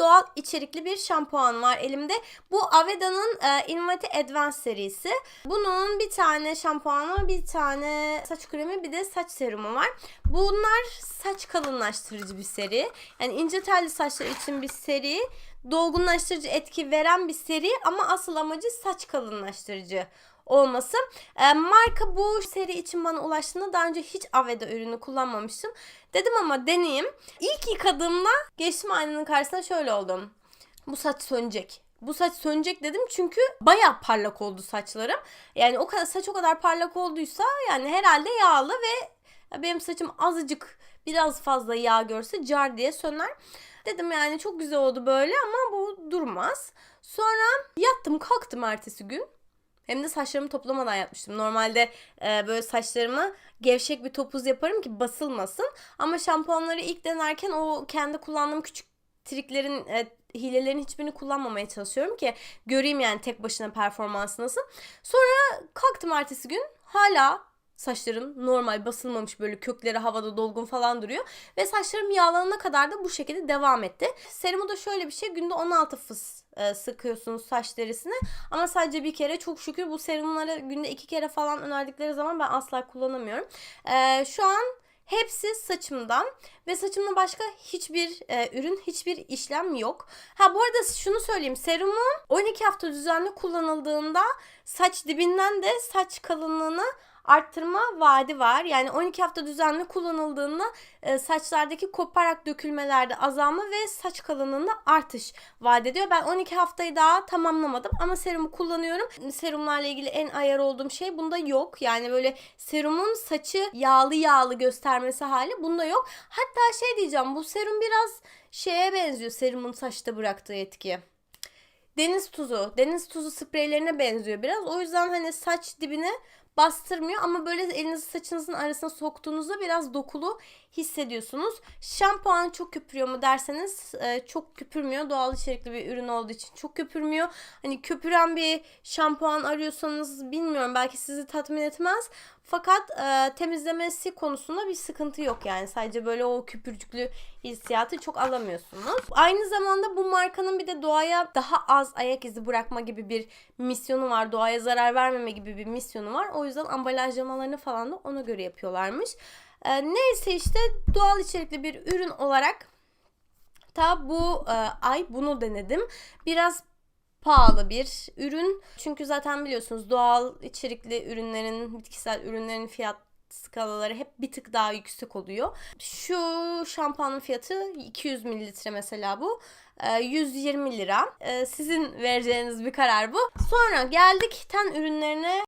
doğal içerikli bir şampuan var elimde. Bu Aveda'nın e, Invati Advance serisi. Bunun bir tane şampuanı, bir tane saç kremi, bir de saç serumu var. Bunlar saç kalınlaştırıcı bir seri. Yani ince telli saçlar için bir seri. Dolgunlaştırıcı etki veren bir seri ama asıl amacı saç kalınlaştırıcı olması. E, marka bu seri için bana ulaştığında daha önce hiç Aveda ürünü kullanmamıştım. Dedim ama deneyeyim. İlk yıkadığımda geçtim aynanın karşısına şöyle oldum. Bu saç sönecek. Bu saç sönecek dedim çünkü baya parlak oldu saçlarım. Yani o kadar saç o kadar parlak olduysa yani herhalde yağlı ve benim saçım azıcık biraz fazla yağ görse car diye söner. Dedim yani çok güzel oldu böyle ama bu durmaz. Sonra yattım kalktım ertesi gün. Hem de saçlarımı toplamadan yapmıştım. Normalde e, böyle saçlarımı gevşek bir topuz yaparım ki basılmasın. Ama şampuanları ilk denerken o kendi kullandığım küçük triklerin, e, hilelerin hiçbirini kullanmamaya çalışıyorum ki göreyim yani tek başına performansı nasıl. Sonra kalktım ertesi gün hala saçlarım normal basılmamış böyle kökleri havada dolgun falan duruyor. Ve saçlarım yağlanana kadar da bu şekilde devam etti. Serumu da şöyle bir şey günde 16 fıs e, sıkıyorsunuz saç derisine. Ama sadece bir kere çok şükür bu serumları günde iki kere falan önerdikleri zaman ben asla kullanamıyorum. E, şu an Hepsi saçımdan ve saçımda başka hiçbir e, ürün, hiçbir işlem yok. Ha bu arada şunu söyleyeyim. Serumu 12 hafta düzenli kullanıldığında saç dibinden de saç kalınlığını arttırma vaadi var. Yani 12 hafta düzenli kullanıldığında e, saçlardaki koparak dökülmelerde azalma ve saç kalınlığında artış vaat ediyor. Ben 12 haftayı daha tamamlamadım ama serumu kullanıyorum. Serumlarla ilgili en ayar olduğum şey bunda yok. Yani böyle serumun saçı yağlı yağlı göstermesi hali bunda yok. Hatta şey diyeceğim bu serum biraz şeye benziyor serumun saçta bıraktığı etki deniz tuzu, deniz tuzu spreylerine benziyor biraz. O yüzden hani saç dibine bastırmıyor ama böyle elinizi saçınızın arasına soktuğunuzda biraz dokulu hissediyorsunuz. Şampuan çok köpürüyor mu derseniz e, çok köpürmüyor. Doğal içerikli bir ürün olduğu için çok köpürmüyor. Hani köpüren bir şampuan arıyorsanız bilmiyorum belki sizi tatmin etmez. Fakat e, temizlemesi konusunda bir sıkıntı yok yani. Sadece böyle o köpürcüklü hissiyatı çok alamıyorsunuz. Aynı zamanda bu markanın bir de doğaya daha az ayak izi bırakma gibi bir misyonu var. Doğaya zarar vermeme gibi bir misyonu var. O yüzden ambalajlamalarını falan da ona göre yapıyorlarmış. E, neyse işte doğal içerikli bir ürün olarak ta bu e, ay bunu denedim. Biraz pahalı bir ürün. Çünkü zaten biliyorsunuz doğal içerikli ürünlerin, bitkisel ürünlerin fiyat skalaları hep bir tık daha yüksek oluyor. Şu şampuanın fiyatı 200 mililitre mesela bu. e, 120 lira. E, Sizin vereceğiniz bir karar bu. Sonra geldik ten ürünlerine.